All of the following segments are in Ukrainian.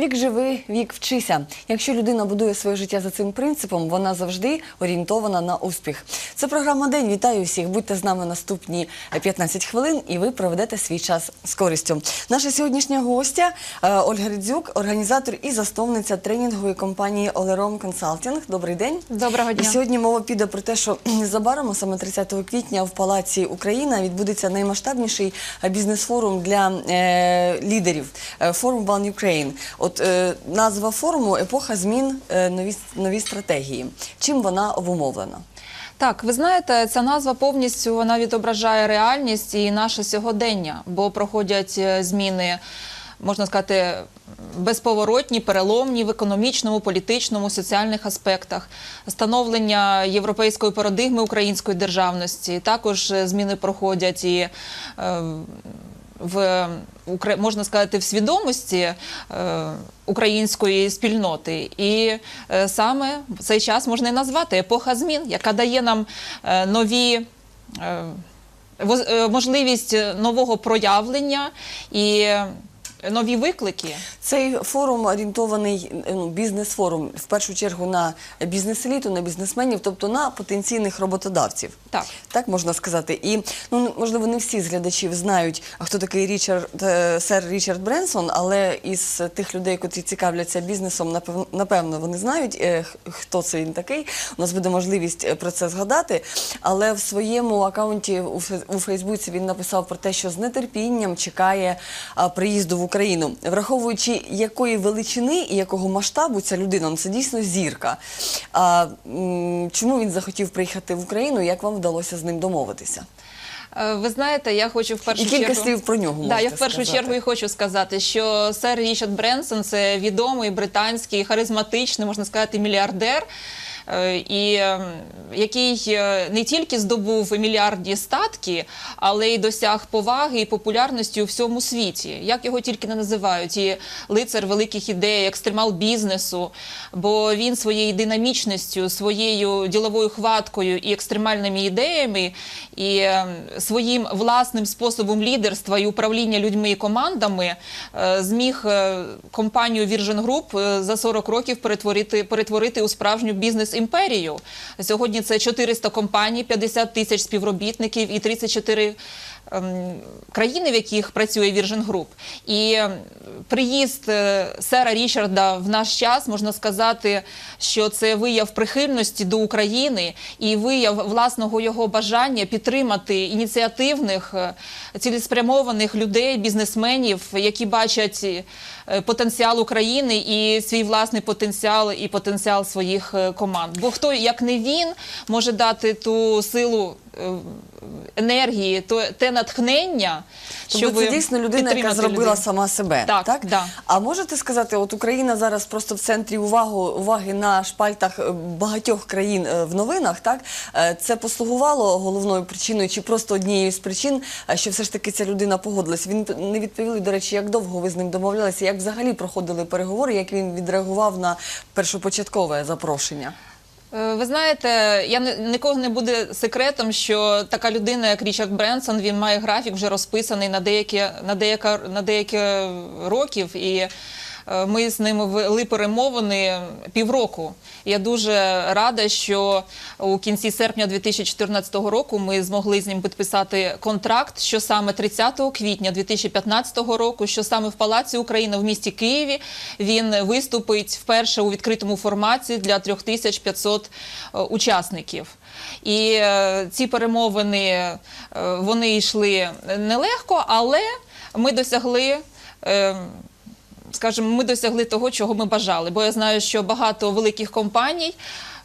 Вік живи, вік вчися. Якщо людина будує своє життя за цим принципом, вона завжди орієнтована на успіх. Це програма День. Вітаю всіх. Будьте з нами наступні 15 хвилин, і ви проведете свій час з користю. Наша сьогоднішня гостя е, Ольга Рідзюк, організатор і засновниця тренінгової компанії Олером Консалтінг. Добрий день. Доброго І сьогодні мова піде про те, що незабаром, саме 30 квітня, в Палаці Україна відбудеться наймасштабніший е, бізнес-форум для е, лідерів е, форум One Ukraine. От е, назва форуму епоха змін, е, нові, нові стратегії. Чим вона обумовлена? Так, ви знаєте, ця назва повністю вона відображає реальність і наше сьогодення, бо проходять е, зміни, можна сказати, безповоротні, переломні в економічному, політичному, соціальних аспектах, становлення європейської парадигми української державності. Також зміни проходять і е, в можна сказати в свідомості е, української спільноти, і е, саме цей час можна і назвати епоха змін, яка дає нам е, нові. Можливість нового проявлення і нові виклики. Цей форум орієнтований ну, бізнес-форум в першу чергу на бізнес-еліту, на бізнесменів, тобто на потенційних роботодавців. Так. Так можна сказати. І ну можливо не всі з глядачів знають, хто такий Річард е, сер Річард Бренсон, але із тих людей, котрі цікавляться бізнесом, напев- напевно, вони знають, е, хто це він такий. У нас буде можливість е, про це згадати. Але в своєму акаунті у Фе- Фейсбуці він написав про те, що з нетерпінням чекає приїзду в Україну, враховуючи якої величини і якого масштабу ця людина, ну, це дійсно зірка. А чому він захотів приїхати в Україну? Як вам вдалося з ним домовитися? Е, Ви знаєте, я хочу в першу І кілька чергу... слів про нього Да, я в першу сказати. чергу і хочу сказати, що сер Річард Бренсон це відомий британський харизматичний, можна сказати, мільярдер. Е, І який е, не тільки здобув мільярдні статки, але й досяг поваги і популярності у всьому світі. Як його тільки не називають, і лицар великих ідей, екстремал бізнесу, бо він своєю динамічністю, своєю діловою хваткою і екстремальними ідеями, і своїм власним способом лідерства і управління людьми і командами е, зміг компанію Virgin Group за 40 років перетворити, перетворити у справжню бізнес-імперію. Сьогодні це 400 компаній, 50 тисяч співробітників і 34 ем, країни, в яких працює Virgin Group. І ем, приїзд е, сера Річарда в наш час можна сказати, що це вияв прихильності до України і вияв власного його бажання підтримати ініціативних, е, цілеспрямованих людей, бізнесменів, які бачать е, потенціал України і свій власний потенціал і потенціал своїх команд. Бо хто як не він може дати ту силу енергії, то те натхнення, Тобто це дійсно людина, яка підтримати зробила людей. сама себе. Так, да. А можете сказати, от Україна зараз просто в центрі увагу, уваги на шпальтах е, багатьох країн е, в новинах. Так Е, це послугувало головною причиною, чи просто однією з причин, е, що все ж таки ця людина погодилась. Він п- не відповіли, до речі, як довго ви з ним домовлялися, як взагалі проходили переговори, як він відреагував на першопочаткове запрошення. Е, Ви знаєте, я нікого не буде секретом, що така людина, як Річард Бренсон, він має графік вже розписаний на деякі на деяка на деякі років і. Е, Ми з ними вели перемовини півроку. Я дуже рада, що у кінці серпня 2014 року ми змогли з ним підписати контракт, що саме 30 квітня 2015 року, що саме в Палаці України в місті Києві він виступить вперше у відкритому форматі для 3500 е, учасників. І е, ці перемовини вони йшли нелегко, але ми досягли. Скажімо, ми досягли того, чого ми бажали. Бо я знаю, що багато великих компаній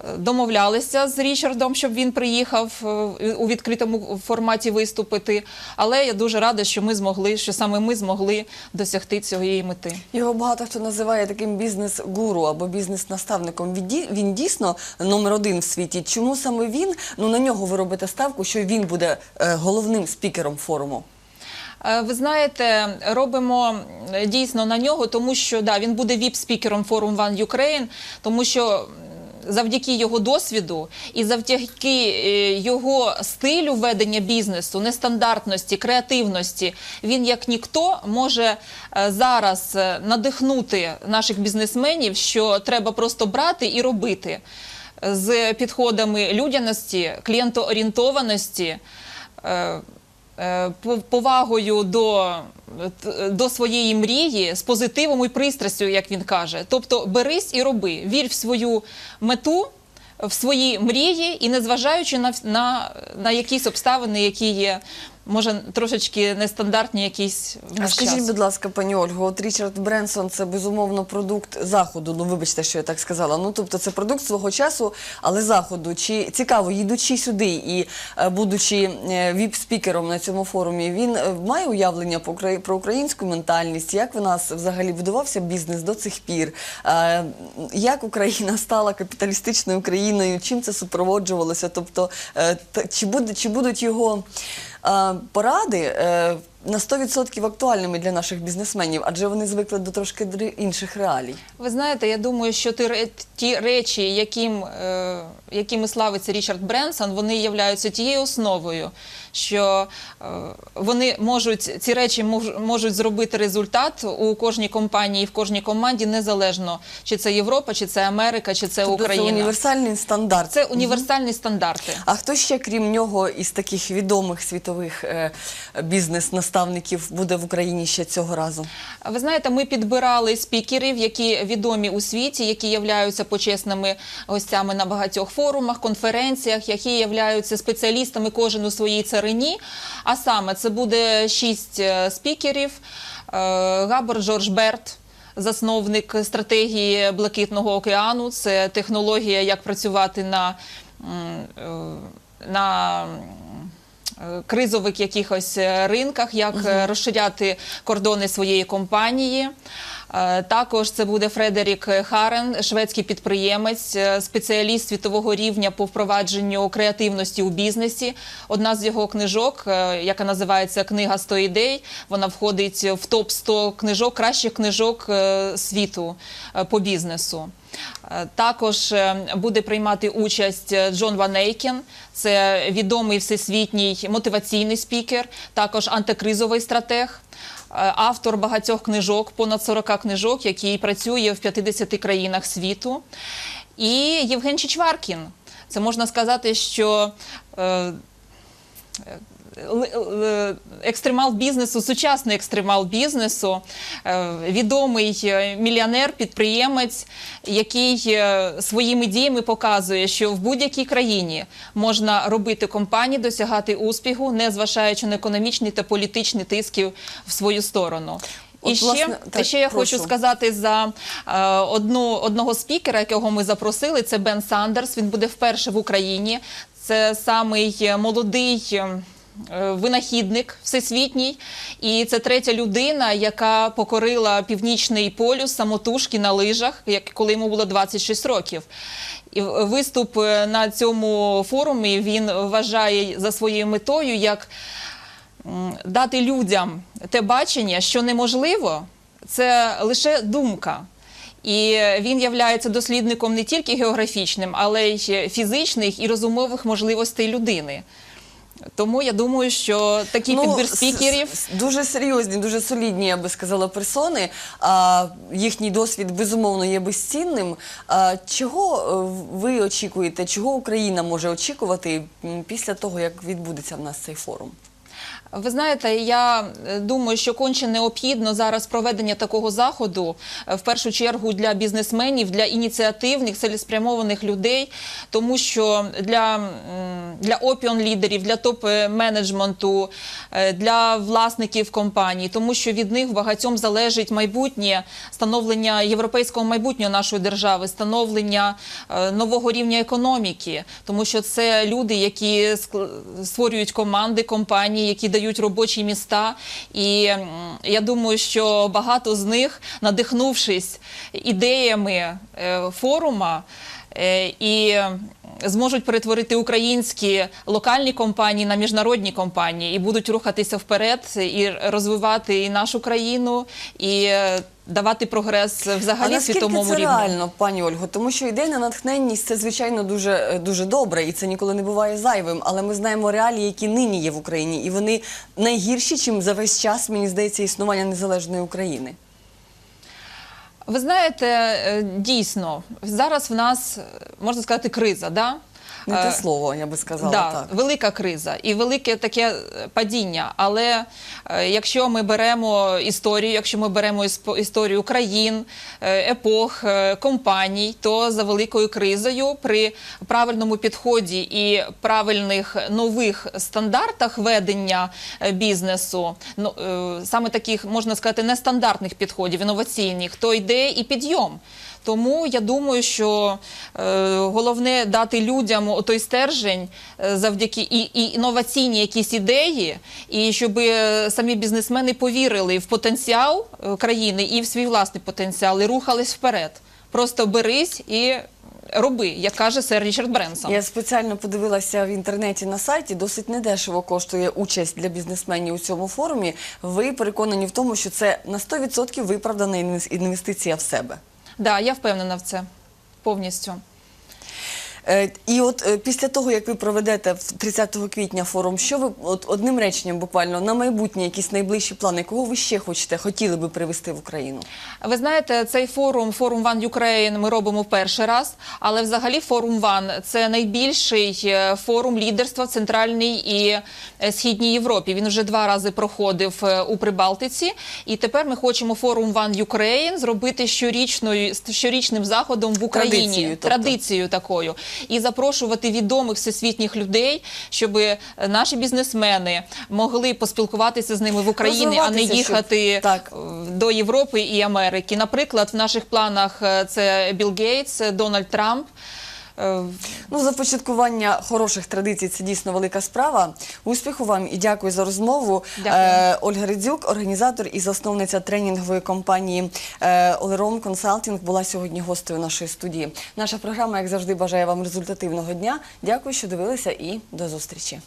е, домовлялися з Річардом, щоб він приїхав е, у відкритому форматі виступити. Але я дуже рада, що ми змогли, що саме ми змогли досягти цієї мети. Його багато хто називає таким бізнес-гуру або бізнес-наставником. Він дійсно номер один в світі. Чому саме він? Ну на нього ви робите ставку, що він буде е, головним спікером форуму. Е, Ви знаєте, робимо дійсно на нього, тому що да, він буде віп-спікером форум One Ukraine, тому що завдяки його досвіду і завдяки е, його стилю ведення бізнесу, нестандартності, креативності, він як ніхто може е, зараз надихнути наших бізнесменів, що треба просто брати і робити з підходами людяності, клієнтоорієнтованості. Е, пов- повагою до, до своєї мрії, з позитивом і пристрастю, як він каже. Тобто берись і роби, вір в свою мету, в свої мрії, і незважаючи на, на, на якісь обставини, які є, може, трошечки нестандартні якісь в А наш скажіть, час. будь ласка, пані Ольго, от Річард Бренсон це безумовно продукт заходу. Ну, вибачте, що я так сказала. Ну, тобто, це продукт свого часу, але заходу. Чи цікаво, їдучи сюди і е, будучи е, віп-спікером на цьому форумі, він е, має уявлення про, украї- про українську ментальність? Як в нас взагалі будувався бізнес до цих пір? Е, Як Україна стала капіталістичною країною? Чим це супроводжувалося? Тобто, е, та- чи буде чи будуть його поради? е, на 100% актуальними для наших бізнесменів, адже вони звикли до трошки інших реалій. Ви знаєте, я думаю, що ті, ре- речі, яким, е, якими славиться Річард Бренсон, вони являються тією основою, що е, вони можуть ці речі мож, можуть зробити результат у кожній компанії, в кожній команді, незалежно чи це Європа, чи це Америка, чи це Тобто Україна. Це універсальний стандарт. Це універсальні стандарти. А хто ще, крім нього, із таких відомих світових е, бізнес-наставників буде в Україні ще цього разу? Ви знаєте, ми підбирали спікерів, які відомі у світі, які являються почесними гостями на багатьох форумах, конференціях, які являються спеціалістами кожен у своїй царині. А саме це буде шість е, спікерів: Е, Габор Джордж Берт. Засновник стратегії Блакитного океану, це технологія, як працювати на, е, на кризових якихось е, ринках, як е, розширяти кордони своєї компанії. Е, Також це буде Фредерік Харен, шведський підприємець, е, спеціаліст світового рівня по впровадженню креативності у бізнесі. Одна з його книжок, е, яка називається Книга 100 ідей, вона входить в топ 100 книжок, кращих книжок е, світу е, по бізнесу. Е, Також е, буде приймати участь е, Джон Ван Ейкен, це відомий всесвітній мотиваційний спікер, також антикризовий стратег, автор багатьох книжок, понад 40 книжок, який працює в 50 країнах світу. І Євген Чичваркін. Це можна сказати, що екстремал бізнесу, сучасний екстремал бізнесу, е, відомий е, мільйонер, підприємець, який е, своїми діями показує, що в будь-якій країні можна робити компанії, досягати успіху, не зважаючи на економічні та політичні тиски в свою сторону. І От, ще, власне, так, ще я прошу. хочу сказати за е, одну, одного спікера, якого ми запросили. Це Бен Сандерс. Він буде вперше в Україні. Це самий е, молодий. Е, Винахідник всесвітній, і це третя людина, яка покорила північний полюс самотужки на лижах, як коли йому було 26 років. І виступ е, на цьому форумі він вважає за своєю метою як дати людям те бачення, що неможливо, це лише думка. І він являється дослідником не тільки географічним, але й фізичних і розумових можливостей людини. Тому я думаю, що такий підбір спікерів. дуже серйозні, дуже солідні, я би сказала, персони. А, їхній досвід безумовно є безцінним. А, чого е, ви очікуєте? Чого Україна може очікувати після того, як відбудеться в нас цей форум? Ви знаєте, я е, думаю, що конче необхідно зараз проведення такого заходу е, в першу чергу для бізнесменів, для ініціативних, цілеспрямованих людей, тому що для, опіон лідерів, для топ-менеджменту, е, для власників компаній, тому що від них багатьом залежить майбутнє становлення європейського майбутнього нашої держави, становлення нового рівня економіки, тому що це люди, які створюють команди, компанії, які дають робочі міста. І я думаю, що багато з них, надихнувшись ідеями е, форума, е, і зможуть перетворити українські локальні компанії на міжнародні компанії і будуть рухатися вперед і розвивати і нашу країну, і е, давати прогрес А взагалі наскільки світовому це реально, пані Ольго? Тому що ідейна натхненність це звичайно дуже е, дуже добре, і це ніколи не буває зайвим. Але ми знаємо реалії, які нині є в Україні, і вони найгірші, чим за весь час, мені здається, існування незалежної України. Ви знаєте, е, дійсно, зараз в нас, е, можна сказати, криза, да? Не те Е, слово, я би сказала да, так. велика криза і велике таке е, падіння. Але е, якщо ми беремо історію, якщо ми беремо історію країн, епох, компаній, то за великою кризою при правильному підході і правильних нових стандартах ведення бізнесу, ну саме таких можна сказати нестандартних підходів, інноваційних, то йде і підйом. Тому я думаю, що е, головне дати людям той стержень е, завдяки і, і інноваційні якісь ідеї, і щоб е, самі бізнесмени повірили в потенціал країни і в свій власний потенціал, і рухались вперед. Просто берись і роби, як каже сер Річард Бренсон. Я спеціально подивилася в інтернеті на сайті. Досить недешево коштує участь для бізнесменів у цьому форумі. Ви переконані в тому, що це на 100% виправдана інвес- інвестиція в себе. Да, я впевнена в це повністю. Е, І от е, після того, як ви проведете в 30 квітня форум, що ви от одним реченням буквально на майбутнє, якісь найближчі плани, кого ви ще хочете, хотіли би привезти в Україну? Ви знаєте, цей форум, форум One Ukraine ми робимо в перший раз, але взагалі форум One – це найбільший е, форум лідерства в Центральній і Східній Європі. Він вже два рази проходив у Прибалтиці. І тепер ми хочемо форум One Ukraine зробити щорічною, щорічним заходом в Україні. Традицією, тобто. Традицією такою. І запрошувати відомих всесвітніх людей, щоб е, наші бізнесмени могли поспілкуватися з ними в Україні, а не щоб- їхати так. до Європи і Америки. Наприклад, в наших планах е, це Білл Гейтс, е, Дональд Трамп. Е, Ну, започаткування хороших традицій це дійсно велика справа. Успіху вам і дякую за розмову. Дякую. Е, Ольга Ридзюк, організатор і засновниця тренінгової компанії Олером Консалтінг, була сьогодні гостею нашої студії. Наша програма, як завжди, бажає вам результативного дня. Дякую, що дивилися, і до зустрічі.